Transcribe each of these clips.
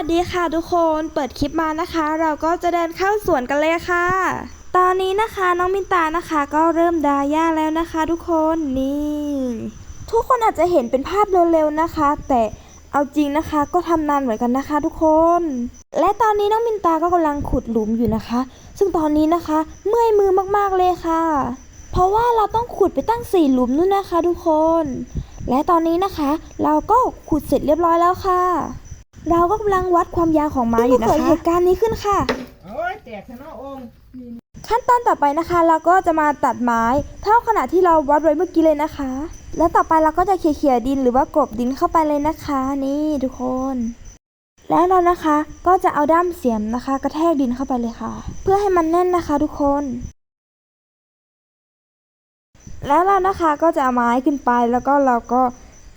วัสดีค่ะทุกคน เปิดคลิปมานะคะ เราก็จะเดินเข้าสวนกันเลยค่ะ ตอนนี้นะคะน้องมินตานะคะ ก็เริ่มดาย่าแล้วนะคะ ทุกคนนี่ทุกคนอาจจะเห็นเป็นภาพเร็วๆนะคะ แต่เอาจริงนะคะ ก็ทำนานเหมือนกันนะคะ ทุกคน และตอนนี้น้องมินตาก็กำลังขุดหลุมอยู่นะคะ ซึ่งตอนนี้นะคะ เมื่อยมือมากๆเลยค่ะ เพราะว่าเราต้องขุดไปตั้งสี่หลุมนู่นนะคะ ทุกคน และตอนนี้นะคะ เราก็ขุดเสร็จเรียบร้อยแล้วค่ะ เราก็กำลังวัดความยาวของไม้อยู่นะคะเกิดเหตุการณ์นี้ขึ้นค่ะ โอ้ยแตกชนะองค์ขั้นตอนต่อไปนะคะ เราก็จะมาตัดไม้ เท่าขนาดที่เราวัดไว้เมื่อกี้เลยนะคะ และต่อไปเราก็จะเขี่ยๆดินหรือว่ากลบดินเข้าไปเลยนะคะ นี่ทุกคน แล้วเรานะคะก็จะเอาด้ามเสียมนะคะ กระแทกดินเข้าไปเลยค่ะ เพื่อให้มันแน่นนะคะ ทุกคน แล้วเรานะคะก็จะเอาไม้ขึ้นไปแล้วก็เราก็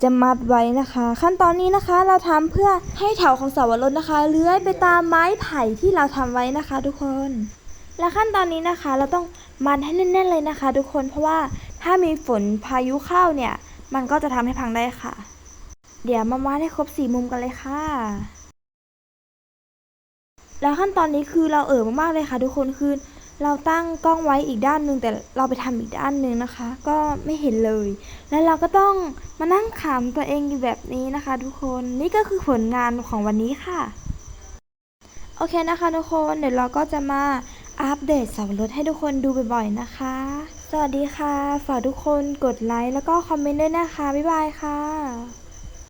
จะมัดไว้นะคะ ขั้นตอนนี้นะคะเราทำเพื่อให้เถาของเสาวรสนะคะเลื้อยไปตามไม้ไผ่ที่เราทำไว้นะคะ ทุกคน และขั้นตอนนี้นะคะ เราต้องมัดให้แน่นๆเลยนะคะ ทุกคนเพราะว่าถ้ามีฝนพายุเข้าเนี่ย มันก็จะทำให้พังได้ค่ะ เดี๋ยวมามัดให้ครบสี่มุมกันเลยค่ะแล้วขั้นตอนนี้คือเราเอ๋อมากๆเลยค่ะ ทุกคนคือ เราตั้งกล้องไว้อีกด้านหนึ่งแต่เราไปทำอีกด้านหนึ่งนะคะ ก็ไม่เห็นเลย แล้วเราก็ต้องมานั่งขำตัวเองอยู่แบบนี้นะคะ ทุกคนนี่ก็คือผลงานของวันนี้ค่ะ โอเคนะคะทุกคนเดี๋ยวเราก็จะมาอัปเดตสับปะรดให้ทุกคนดูบ่อยๆนะคะ สวัสดีค่ะ ฝากทุกคนกดไลค์แล้วก็คอมเมนต์ด้วยนะคะ บ๊ายบายค่ะ